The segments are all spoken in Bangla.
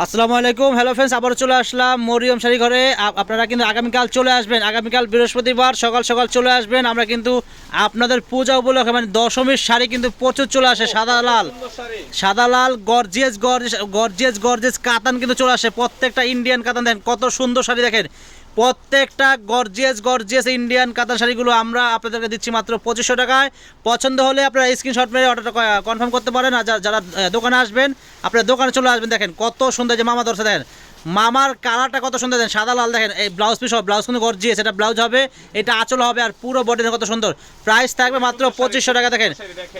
আসসালামু আলাইকুম। হ্যালো ফ্রেন্ডস আবার চলে আসলাম মরিয়ম শাড়ি ঘরে। আপনারা কিন্তু আগামীকাল চলে আসবেন। আগামীকাল বৃহস্পতিবার সকাল সকাল চলে আসবেন। আমরা কিন্তু আপনাদের পূজা উপলক্ষে মানে দশমীর শাড়ি কিন্তু প্রচুর চলে আসে, সাদা লাল। সাদা লাল গর্জিয়াস গর্জিয়াস গর্জিয়াস গর্জিয়াস কাতান কিন্তু চলে আসে। প্রত্যেকটা ইন্ডিয়ান কাতান দেখেন, কত সুন্দর শাড়ি দেখেন। প্রত্যেকটা গর্জিয়াস গর্জিয়াস ইন্ডিয়ান কাতান শাড়িগুলো আমরা আপনাদেরকে দিচ্ছি মাত্র পঁচিশশো টাকায়। পছন্দ হলে আপনারা স্ক্রিনশট মেরে অর্ডারটা কনফার্ম করতে পারেন। আর যারা দোকানে আসবেন, আপনারা দোকানে চলে আসবেন, দেখেন কত সুন্দর যে মামা দর্শা, দেখেন। মামার কালারটা কত সুন্দর, দেখেন, সাদা লাল, দেখেন, এই ব্লাউজ পিস হবে ব্লাউজ কিন্তু গর্জিয়াস এটা ব্লাউজ হবে, এটা আঁচল হবে, আর পুরো বডি কত সুন্দর। প্রাইস থাকবে মাত্র পঁচিশশো টাকা, দেখেন।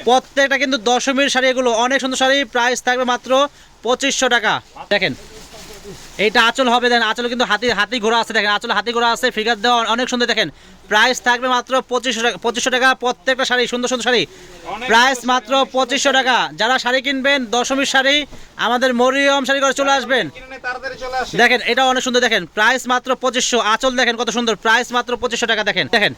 প্রত্যেকটা কিন্তু দশমীর শাড়ি এগুলো অনেক সুন্দর শাড়ি প্রাইস থাকবে মাত্র পঁচিশশো টাকা, দেখেন। এইটা আঁচল হবে দেখেন আঁচল কিন্তু হাতি হাতি ঘোড়া আছে দেখেন আঁচল হাতি ঘোড়া আছে ফিগার দেওয়া অনেক সুন্দর দেখেন প্রাইস থাকবে মাত্র পঁচিশশো টাকা পঁচিশশো টাকা প্রত্যেকটা শাড়ি সুন্দর সুন্দর শাড়ি প্রাইস মাত্র পঁচিশশো টাকা যারা শাড়ি কিনবেন দশমীর শাড়ি আমাদের মরিয়ম শাড়ি করে চলে আসবেন। দেখেন এটা অনেক সুন্দর দেখেন প্রাইস মাত্র পঁচিশশো আঁচল দেখেন কত সুন্দর প্রাইস মাত্র পঁচিশশো টাকা দেখেন দেখেন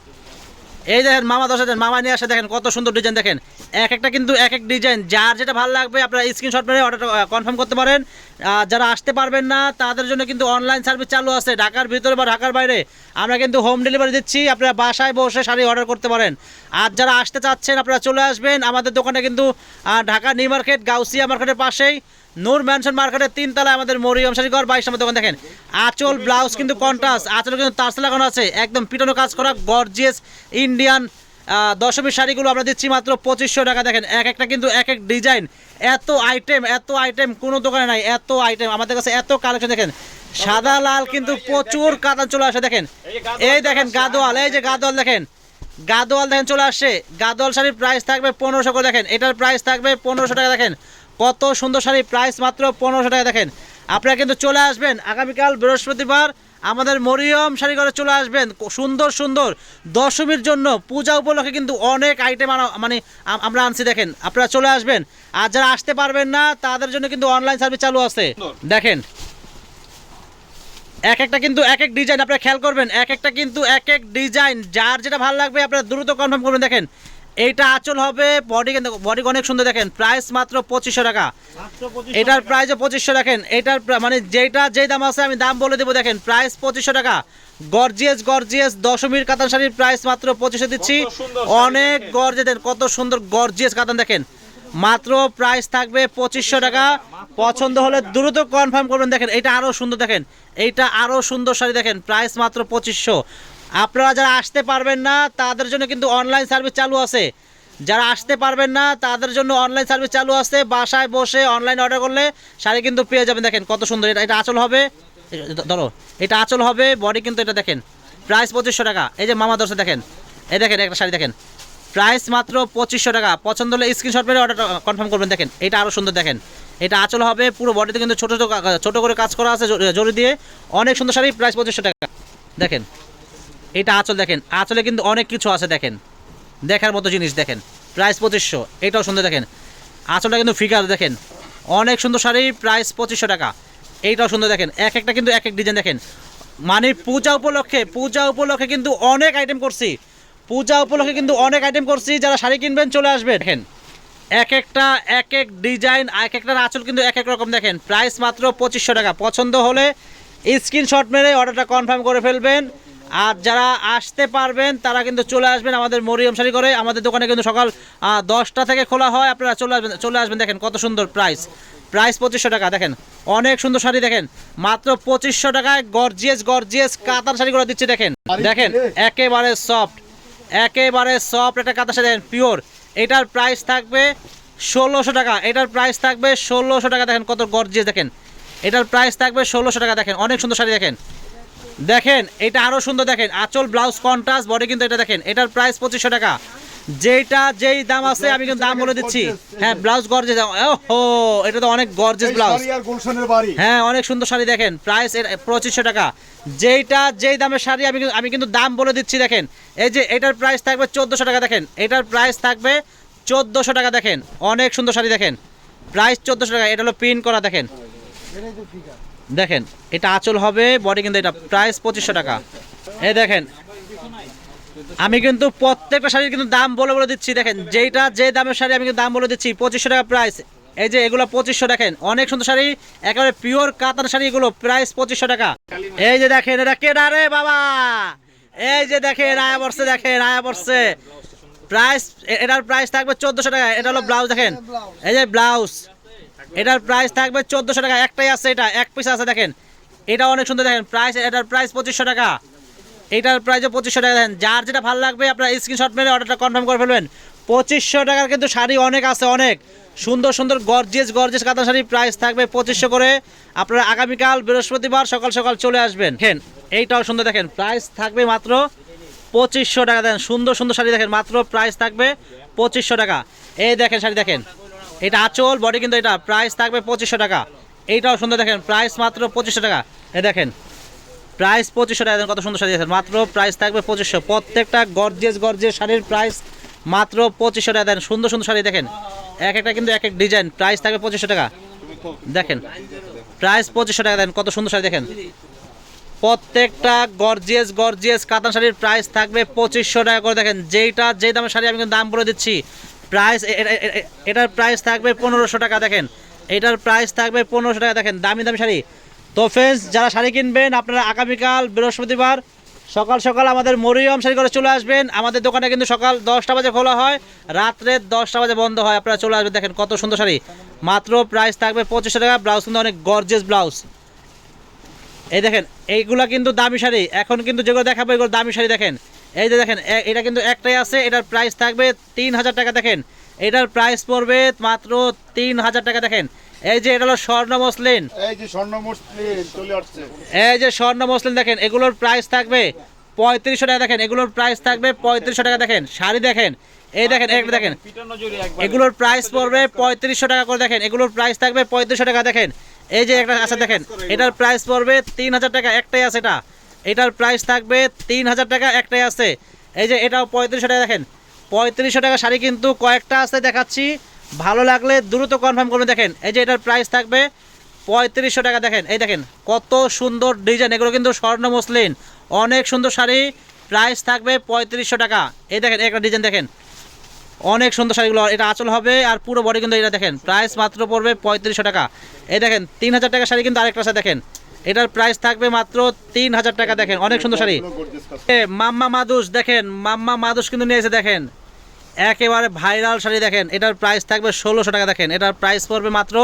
এই দেখেন, মামা দশ হাজার মামা নিয়ে আসে, দেখেন কত সুন্দর ডিজাইন দেখেন। এক একটা কিন্তু এক এক ডিজাইন যার যেটা ভালো লাগবে আপনারা স্ক্রিনশট মেরে অর্ডারটা কনফার্ম করতে পারেন। আর যারা আসতে পারবেন না, তাদের জন্য কিন্তু অনলাইন সার্ভিস চালু আছে, ঢাকার ভিতরে বা ঢাকার বাইরে। আমরা কিন্তু হোম ডেলিভারি দিচ্ছি, আপনারা বাসায় বসে শাড়ি অর্ডার করতে পারেন। আর যারা আসতে চাচ্ছেন, আপনারা চলে আসবেন আমাদের দোকানে কিন্তু ঢাকা নিউ মার্কেট, গাউসিয়া মার্কেটের পাশেই। নূর ম্যানশন মার্কেটের তিনতলায় আমাদের মরিয়ম শাড়িঘর বাইশ নম্বর দোকান দেখেন। আঁচল, ব্লাউজ কিন্তু কন্ট্রাস্ট আঁচল কিন্তু তারসে লাগানো আছে। একদম পিটানো কাজ করা গর্জিয়াস ইন্ডিয়ান দশমীর শাড়িগুলো আমরা দিচ্ছি মাত্র পঁচিশশো টাকা। দেখেন, এক একটা কিন্তু এক এক ডিজাইন এত আইটেম এত আইটেম কোনো দোকানে নাই, এত আইটেম আমাদের কাছে এত কালেকশন দেখেন। সাদা, লাল কিন্তু প্রচুর কাতান চলে আসে, দেখেন। এই দেখেন গাদোয়াল, এই যে গাদোয়াল দেখেন। গাদোয়াল দেখেন চলে আসছে। গাদোয়াল শাড়ির প্রাইস থাকবে পনেরোশো করে, দেখেন। এটার প্রাইস থাকবে পনেরোশো টাকা, দেখেন। কত সুন্দর শাড়ি প্রাইস মাত্র পনেরোশো টাকা দেখেন। আপনারা কিন্তু চলে আসবেন আগামীকাল বৃহস্পতিবার আমাদের মরিয়ম শাড়ি ঘরে চলে আসবেন। সুন্দর সুন্দর দশমীর জন্য পূজা উপলক্ষে কিন্তু অনেক আইটেম মানে আমরা আনছি দেখেন। আপনারা চলে আসবেন। আর যারা আসতে পারবেন না তাদের জন্য কিন্তু অনলাইন সার্ভিস চালু আছে। দেখেন। এক একটা কিন্তু এক এক ডিজাইন আপনারা খেয়াল করবেন এক একটা কিন্তু এক এক ডিজাইন যার যেটা ভালো লাগবে আপনারা দ্রুত কনফার্ম করবেন। দেখেন এইটা আঁচল হবে বডি বডি অনেক সুন্দর দেখেন। প্রাইস মাত্র পঁচিশশো টাকা। এটার প্রাইস পঁচিশশো দেখেন। এটার মানে যেটা যেই দাম আছে আমি দাম বলে দেবো দেখেন। প্রাইস পঁচিশশো টাকা। গর্জিয়াস গর্জিয়াস দশমীর কাতান শাড়ির প্রাইস মাত্র পঁচিশশো দিচ্ছি। অনেক গর্জিয়াস দেখেন কত সুন্দর গর্জিয়াস কাতান দেখেন। মাত্র প্রাইস থাকবে পঁচিশশো টাকা। পছন্দ হলে দ্রুত কনফার্ম করবেন দেখেন। এটা আরও সুন্দর দেখেন। এইটা আরও সুন্দর শাড়ি দেখেন। প্রাইস মাত্র পঁচিশশো। আপনারা যারা আসতে পারবেন না, তাদের জন্য কিন্তু অনলাইন সার্ভিস চালু আছে। যারা আসতে পারবেন না, তাদের জন্য অনলাইন সার্ভিস চালু আছে। বাসায় বসে অনলাইন অর্ডার করলে শাড়ি কিন্তু পেয়ে যাবেন। দেখেন কত সুন্দর, এটা এটা আচল হবে। ধরো, এটা আচল হবে বডি কিন্তু এটা দেখেন। প্রাইস পঁচিশশো টাকা। এই যে মামা দর্শক দেখেন। এই দেখেন, একটা শাড়ি দেখেন। প্রাইস মাত্র পঁচিশশো টাকা। পছন্দ হলে স্ক্রিনশট মেরে অর্ডারটা কনফার্ম করবেন। দেখেন, এটা আরও সুন্দর দেখেন। এটা আচল হবে, পুরো বডিতে কিন্তু ছোটো ছোটো ছোটো করে কাজ করা আছে জরি দিয়ে। অনেক সুন্দর শাড়ি প্রাইস পঁচিশশো টাকা। দেখেন। এটা আঁচল দেখেন, আঁচলে কিন্তু অনেক কিছু আছে দেখেন। দেখার মতো জিনিস দেখেন প্রাইস পঁচিশশো, এটাও সুন্দর দেখেন। আঁচলটা কিন্তু ফিগার দেখেন, অনেক সুন্দর শাড়ি প্রাইস পঁচিশশো টাকা। এইটাও সুন্দর দেখেন, এক একটা কিন্তু এক এক ডিজাইন দেখেন। মানে পূজা উপলক্ষে পূজা উপলক্ষে কিন্তু অনেক আইটেম করছি। পূজা উপলক্ষে কিন্তু অনেক আইটেম করছি, যারা শাড়ি কিনবেন চলে আসবে দেখেন, এক একটা, এক এক ডিজাইন এক একটার আঁচল কিন্তু এক এক রকম দেখেন। প্রাইস মাত্র পঁচিশশো টাকা। পছন্দ হলে স্ক্রিনশট মেরে অর্ডারটা কনফার্ম করে ফেলবেন। আর যারা আসতে পারবেন তারা কিন্তু চলে আসবেন আমাদের মরিয়ম শাড়ি করে। আমাদের দোকানে কিন্তু সকাল দশটা থেকে খোলা হয়। আপনারা চলে আসবেন চলে আসবেন দেখেন কত সুন্দর প্রাইস প্রাইস পঁচিশশো টাকা দেখেন। অনেক সুন্দর শাড়ি দেখেন। মাত্র পঁচিশশো টাকায় গর্জিয়াস গর্জিয়াস কাতার শাড়িগুলো দিচ্ছি দেখেন। দেখেন একেবারে সফট একেবারে সফট একটা কাতার শাড়ি দেখেন পিওর এটার প্রাইস থাকবে ষোলোশো টাকা। এটার প্রাইস থাকবে ষোলোশো টাকা দেখেন কত গর্জিয়াস দেখেন। এটার প্রাইস থাকবে ষোলোশো টাকা দেখেন। অনেক সুন্দর শাড়ি দেখেন। দেখেন এটা আরও সুন্দর দেখেন আঁচল ব্লাউজ কন্ট্রাস্ট বডি কিন্তু এটা দেখেন এটার প্রাইস পঁচিশশো টাকা। যেটা যেই দাম আছে আমি কিন্তু দাম বলে দিচ্ছি। হ্যাঁ ব্লাউজ গর্জেস ও এটা তো অনেক গর্জেস ব্লাউজ শাড়ি আর গুলশানের বাড়ি। হ্যাঁ অনেক সুন্দর শাড়ি দেখেন প্রাইস পঁচিশশো টাকা। যেইটা যেই দামের শাড়ি আমি আমি কিন্তু দাম বলে দিচ্ছি দেখেন। এই যে এটার প্রাইস থাকবে চোদ্দোশো টাকা দেখেন। এটার প্রাইস থাকবে চোদ্দোশো টাকা দেখেন। অনেক সুন্দর শাড়ি দেখেন। প্রাইস চোদ্দোশো টাকা এটা হলো প্রিন্ট করা দেখেন। দেখেন, এটা আঁচল হবে বডি কিন্তু এটা প্রাইস পঁচিশশো টাকা। এই দেখেন, আমি কিন্তু প্রত্যেকটা শাড়ির কিন্তু দাম বলে বলে দিচ্ছি, দেখেন, যেইটা যে দামের শাড়ি আমি কিন্তু দাম বলে দিচ্ছি, পঁচিশশো টাকা প্রাইস এই যে এগুলো পঁচিশশো, দেখেন, অনেক সুন্দর শাড়ি, একেবারে পিওর কাতান শাড়ি, এগুলো প্রাইস পঁচিশশো টাকা। এই যে দেখেন, এটা কেডা রে বাবা? এই যে দেখেন রায়া বর্ষে দেখেন রায়া বর্ষে প্রাইস এটার প্রাইস থাকবে চোদ্দোশো টাকা, এটা হলো ব্লাউজ দেখেন। এই যে ব্লাউজ এটার প্রাইস থাকবে চোদ্দোশো টাকা। একটাই আছে এটা, এক পিস আছে দেখেন। এটা অনেক সুন্দর দেখেন। প্রাইস এটার প্রাইস পঁচিশশো টাকা। এটার প্রাইসও পঁচিশশো টাকা দেখেন। যার যেটা ভালো লাগবে, আপনার স্ক্রিনশট মেরে অর্ডারটা কনফার্ম করে ফেলবেন। পঁচিশশো টাকার কিন্তু শাড়ি অনেক আছে, অনেক। সুন্দর সুন্দর গর্জেস গর্জেস কাতান শাড়ি প্রাইস থাকবে পঁচিশশো করে। আপনারা আগামীকাল বৃহস্পতিবার সকাল সকাল চলে আসবেন। দেখেন, এইটাও সুন্দর দেখেন। প্রাইস থাকবে মাত্র পঁচিশশো টাকা। দেখেন, সুন্দর সুন্দর শাড়ি দেখেন। মাত্র প্রাইস থাকবে পঁচিশশো টাকা। এই দেখেন শাড়ি দেখেন। এটা আঁচল বডি কিন্তু এটা প্রাইস থাকবে পঁচিশশো টাকা। এইটাও সুন্দর দেখেন প্রাইস মাত্র পঁচিশশো টাকা। এ দেখেন প্রাইস পঁচিশশো টাকা কত সুন্দর শাড়ি দেখেন মাত্র প্রাইস থাকবে পঁচিশশো। প্রত্যেকটা গর্জেস গর্জেস শাড়ির প্রাইস মাত্র পঁচিশশো টাকা। দেন সুন্দর সুন্দর শাড়ি দেখেন। এক একটা কিন্তু এক এক ডিজাইন প্রাইস থাকবে পঁচিশশো টাকা। দেখেন প্রাইস পঁচিশশো টাকা দেন কত সুন্দর শাড়ি দেখেন। প্রত্যেকটা গর্জিয়াস গর্জিয়াস কাতান শাড়ির প্রাইস থাকবে পঁচিশশো টাকা করে। দেখেন, যেইটা, যেই দামের শাড়ি আমি কিন্তু দাম বলে দিচ্ছি প্রাইস এটার প্রাইস থাকবে পনেরোশো টাকা, দেখেন। এটার প্রাইস থাকবে পনেরোশো টাকা, দেখেন, দামি দামি শাড়ি। তো ফ্রেন্ডস যারা শাড়ি কিনবেন, আপনারা আগামীকাল বৃহস্পতিবার সকাল সকাল আমাদের মরিয়ম শাড়ি করে চলে আসবেন। আমাদের দোকানে কিন্তু সকাল দশটা বাজে খোলা হয়, রাত্রে দশটা বাজে বন্ধ হয়। আপনারা চলে আসবেন, দেখেন, কত সুন্দর শাড়ি। মাত্র প্রাইস থাকবে পঁচিশশো টাকা ব্লাউজ কিন্তু অনেক গর্জেস ব্লাউজ এই দেখেন, এইগুলা কিন্তু দামি শাড়ি। এখন কিন্তু যেগুলো দেখাবো, এগুলো দামি শাড়ি, দেখেন। এই যে দেখেন এটা কিন্তু একটাই আছে এটার প্রাইস থাকবে তিন হাজার টাকা। দেখেন এটার প্রাইস পড়বে মাত্র তিন হাজার টাকা। দেখেন এই যে এটা হলো স্বর্ণ মসলিন। এই যে স্বর্ণ মসলিন চলে আসছে। এই যে স্বর্ণ মসলিন দেখেন এগুলোর প্রাইস থাকবে পঁয়ত্রিশশো টাকা। দেখেন এগুলোর প্রাইস থাকবে পঁয়ত্রিশশো টাকা। দেখেন শাড়ি দেখেন এই দেখেন একটা দেখেন এগুলোর প্রাইস পড়বে পঁয়ত্রিশশো টাকা করে। দেখেন এগুলোর প্রাইস থাকবে পঁয়ত্রিশশো টাকা। দেখেন এই যে একটা আছে দেখেন এটার প্রাইস পড়বে তিন হাজার টাকা। একটাই আছে এটা। এটার প্রাইস থাকবে তিন হাজার টাকা, একটাই আছে। এই যে এটাও পঁয়ত্রিশশো টাকা, দেখেন। পঁয়ত্রিশশো টাকা শাড়ি কিন্তু কয়েকটা আছে, দেখাচ্ছি। ভালো লাগলে দ্রুত কনফার্ম করুন, দেখেন। এই যে এটার প্রাইস থাকবে পঁয়ত্রিশশো টাকা, দেখেন। এই দেখেন, কত সুন্দর ডিজাইন এগুলো কিন্তু স্বর্ণ মসলিন। অনেক সুন্দর শাড়ি। প্রাইস থাকবে পঁয়ত্রিশশো টাকা। এই দেখেন, একটা ডিজাইন দেখেন। অনেক সুন্দর শাড়িগুলো এটা আচল হবে, আর পুরো বডি কিন্তু এটা দেখেন। প্রাইস মাত্র পড়বে পঁয়ত্রিশশো টাকা। এই দেখেন তিন হাজার টাকা শাড়ি কিন্তু আরেকটা আছে, দেখেন। এটার প্রাইস থাকবে মাত্র তিন হাজার টাকা, দেখেন, অনেক সুন্দর শাড়ি। মাম্মা মাদুস, দেখেন, মাম্মা মাদুস কিন্তু নিয়ে এসে দেখেন। একেবারে ভাইরাল শাড়ি, দেখেন, এটার প্রাইস থাকবে ষোলোশো টাকা, দেখেন, এটার প্রাইস পড়বে মাত্র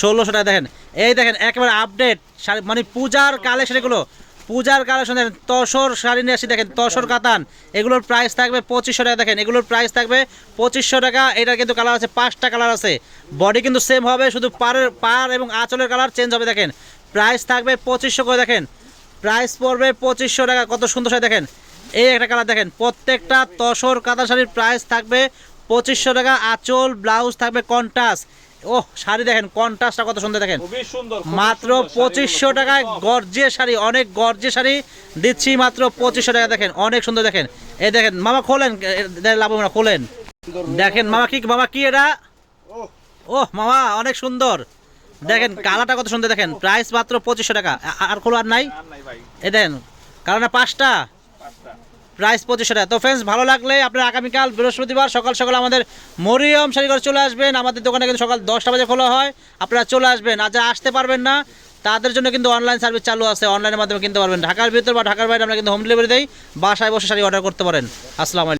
ষোলোশো টাকা, দেখেন। এই দেখেন, একেবারে আপডেট শাড়ি মানে পূজার কালেকশন এগুলো। পূজার কালেকশন দেখেন, তসর শাড়ি নিয়ে আসি, দেখেন, তসর কাতান, এগুলোর প্রাইস থাকবে পঁচিশশো টাকা, দেখেন, এগুলোর প্রাইস থাকবে পঁচিশশো টাকা, এটার কিন্তু কালার আছে, পাঁচটা কালার আছে। বডি কিন্তু সেম হবে, শুধু পাড়ের, পাড় এবং আঁচলের কালার চেঞ্জ হবে, দেখেন। প্রাইস থাকবে পঁচিশশো করে দেখেন। প্রাইস পড়বে পঁচিশশো টাকা কত সুন্দর শাড়ি দেখেন। এই একটা কালার দেখেন প্রত্যেকটা তসর কাঁথা শাড়ির প্রাইস থাকবে পঁচিশশো টাকা আঁচল ব্লাউজ থাকবে কন্টাস ও শাড়ি দেখেন কন্টাসটা কত সুন্দর দেখেন। মাত্র পঁচিশশো টাকায় গর্জে শাড়ি অনেক গর্জে শাড়ি। দিচ্ছি মাত্র পঁচিশশো টাকা দেখেন অনেক সুন্দর দেখেন। এই দেখেন মামা খোলেন লাভ খোলেন। দেখেন মামা কি মামা কি এটা? ও ও মামা অনেক সুন্দর। দেখেন কালারটা কত সুন্দর দেখেন। প্রাইস মাত্র পঁচিশশো টাকা। আর খোলো আর নাই? ভাই। দেন কালারটা পাঁচটা? পাঁচটা। প্রাইস পঁচিশশো টাকা। তো ফ্রেন্ডস ভালো লাগলে আপনারা আগামীকাল বৃহস্পতিবার সকাল সকাল আমাদের মরিয়ম শাড়ি করে চলে আসবেন। আমাদের দোকানে কিন্তু সকাল দশটা বাজে খোলা হয়। আপনারা চলে আসবেন। আর যারা আসতে পারবেন না তাদের জন্য কিন্তু অনলাইন সার্ভিস চালু আছে। অনলাইনের মাধ্যমে কিনতে পারবেন। ঢাকার ভিতর বা ঢাকার বাইরে আমরা কিন্তু হোম ডেলিভারি দেই। বাসায় বসে শাড়ি অর্ডার করতে পারেন। আসসালামু আলাইকুম।